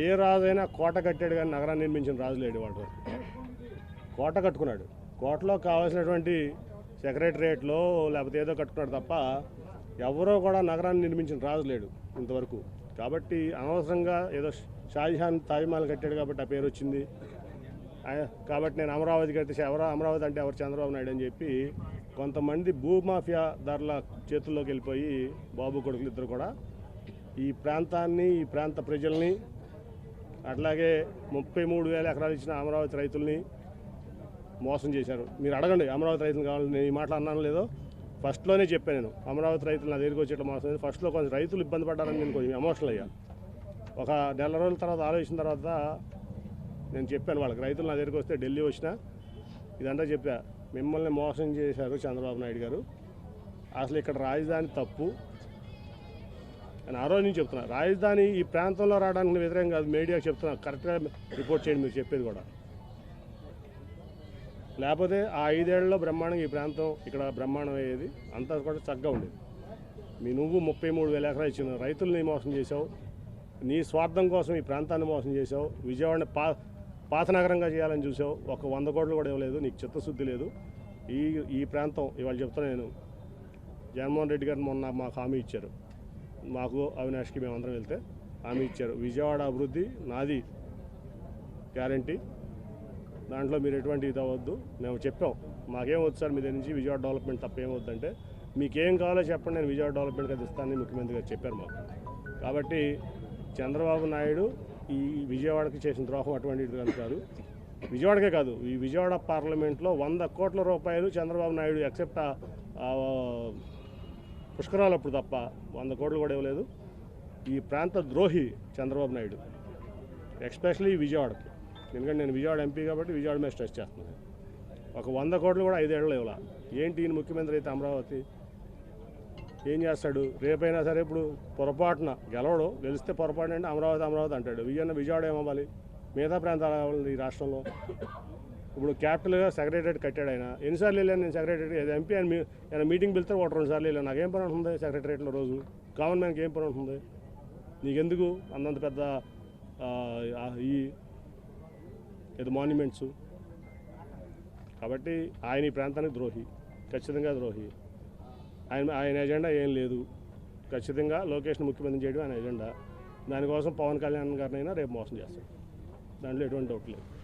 ఏ రాజైనా కోట కట్టాడు కానీ నగరాన్ని నిర్మించిన రాజు లేడు వాడు కోట కట్టుకున్నాడు. కోటలో కావాల్సినటువంటి సెక్రటరియట్లో లేకపోతే ఏదో కట్టుకున్నాడు తప్ప ఎవరో కూడా నగరాన్ని నిర్మించిన రాజు లేడు ఇంతవరకు. కాబట్టి అనవసరంగా ఏదో షాజహాన్ తాజ్మహల్ కట్టాడు కాబట్టి ఆ పేరు వచ్చింది. కాబట్టి నేను అమరావతి కడితే ఎవరో అమరావతి అంటే ఎవరు? చంద్రబాబు నాయుడు అని చెప్పి కొంతమంది భూమాఫియా ధరల చేతుల్లోకి వెళ్ళిపోయి బాబు కొడుకులు ఇద్దరు కూడా ఈ ప్రాంతాన్ని ఈ ప్రాంత ప్రజల్ని అట్లాగే ముప్పై మూడు వేల ఎకరాలు ఇచ్చిన అమరావతి రైతుల్ని మోసం చేశారు. మీరు అడగండి అమరావతి రైతులు కావాలని నేను ఈ మాటలు అన్నాను లేదో? ఫస్ట్లోనే చెప్పాను నేను అమరావతి రైతులు నా దగ్గరికి వచ్చేట్టు మోసం ఫస్ట్లో కొంచెం రైతులు ఇబ్బంది పడ్డారని నేను కొంచెం ఎమోషనల్ అయ్యా. ఒక నెల రోజుల తర్వాత ఆలోచించిన తర్వాత నేను చెప్పాను వాళ్ళకి రైతులు నా దగ్గరికి వస్తే ఢిల్లీ వచ్చినా ఇదంతా చెప్పా. మిమ్మల్ని మోసం చేశారు చంద్రబాబు నాయుడు గారు. అసలు ఇక్కడ రాజధాని తప్పు అని ఆ రోజు నుంచి చెప్తున్నా. రాజధాని ఈ ప్రాంతంలో రావడానికి వ్యతిరేకం కాదు మీడియాకి చెప్తున్నా. కరెక్ట్గా రిపోర్ట్ చేయండి మీరు చెప్పేది కూడా. లేకపోతే ఆ ఐదేళ్ళలో బ్రహ్మాండంగా ఈ ప్రాంతం ఇక్కడ బ్రహ్మాండం అయ్యేది అంతా కూడా చక్కగా ఉండేది. మీ నువ్వు ముప్పై మూడు వేల ఎకరాలు ఇచ్చిన రైతుల్ని మోసం చేసావు నీ స్వార్థం కోసం ఈ ప్రాంతాన్ని మోసం చేసావు విజయవాడని పా పాత నగరంగా చేయాలని చూసావు ఒక వంద కోట్లు కూడా ఇవ్వలేదు నీకు చిత్తశుద్ధి లేదు. ఈ ఈ ప్రాంతం ఇవాళ చెప్తున్నా నేను. జగన్మోహన్ రెడ్డి గారు మొన్న మాకు హామీ ఇచ్చారు. మాకు అవినాష్కి మేమందరం వెళ్తే హామీ ఇచ్చారు. విజయవాడ అభివృద్ధి నాది గ్యారంటీ. దాంట్లో మీరు ఎటువంటి ఇది అవ్వద్దు. మేము చెప్పాం. మాకేం వద్దు సార్ మీ దగ్గర నుంచి విజయవాడ డెవలప్మెంట్ తప్ప ఏం వద్దంటే మీకేం కావాలో చెప్పండి నేను విజయవాడ డెవలప్మెంట్ అది ఇస్తానని ముఖ్యమంత్రి గారు చెప్పారు మాకు. కాబట్టి చంద్రబాబు నాయుడు ఈ విజయవాడకి చేసిన ద్రోహం అటువంటిది కాదు విజయవాడకే కాదు ఈ విజయవాడ పార్లమెంట్లో వంద కోట్ల రూపాయలు చంద్రబాబు నాయుడు ఎక్సెప్ట్ పుష్కరాలు అప్పుడు తప్ప వంద కోట్లు కూడా ఇవ్వలేదు. ఈ ప్రాంత ద్రోహి చంద్రబాబు నాయుడు ఎస్పెషలీ విజయవాడకి. ఎందుకంటే నేను విజయవాడ ఎంపీ కాబట్టి విజయవాడ మీద స్ట్రెస్ చేస్తున్నాను. ఒక వంద కోట్లు కూడా ఐదేళ్ళు ఇవ్వాల. ఏంటి ఈయన ముఖ్యమంత్రి అయితే అమరావతి? ఏం చేస్తాడు? రేపైనా సరే ఇప్పుడు పొరపాటున గెలవడు గెలిస్తే పొరపాటు అంటే అమరావతి అమరావతి అంటాడు. విజయన్న విజయవాడ ఏమవ్వాలి? మిగతా ప్రాంతాలు కావాలి ఈ రాష్ట్రంలో. ఇప్పుడు క్యాపిటల్గా సెక్రటరీ కట్టాడు ఆయన. ఎన్నిసార్లు వెళ్ళాను నేను సెక్రటరీ ఎంపీ అని మీ- ఆయన మీటింగ్ పిలిస్తే ఒకటి రెండు సార్లు వెళ్ళాను. నాకేం పని ఉంటుంది సెక్రటరేట్లో రోజు? కామన్ మ్యాన్కి ఏం పని ఉంటుంది? నీకెందుకు అంతంత పెద్ద ఈ ఏదో మాన్యుమెంట్స్ కాబట్టి ఆయన ఈ ప్రాంతానికి ద్రోహి. ఖచ్చితంగా ద్రోహి. ఆయన ఆయన ఎజెండా ఏం లేదు. ఖచ్చితంగా లోకేష్ని ముఖ్యమంత్రి చేయడం ఆయన ఎజెండా. దానికోసం పవన్ కళ్యాణ్ గారినైనా రేపు మోసం చేస్తాడు. దాంట్లో ఎటువంటి డౌట్ లేదు.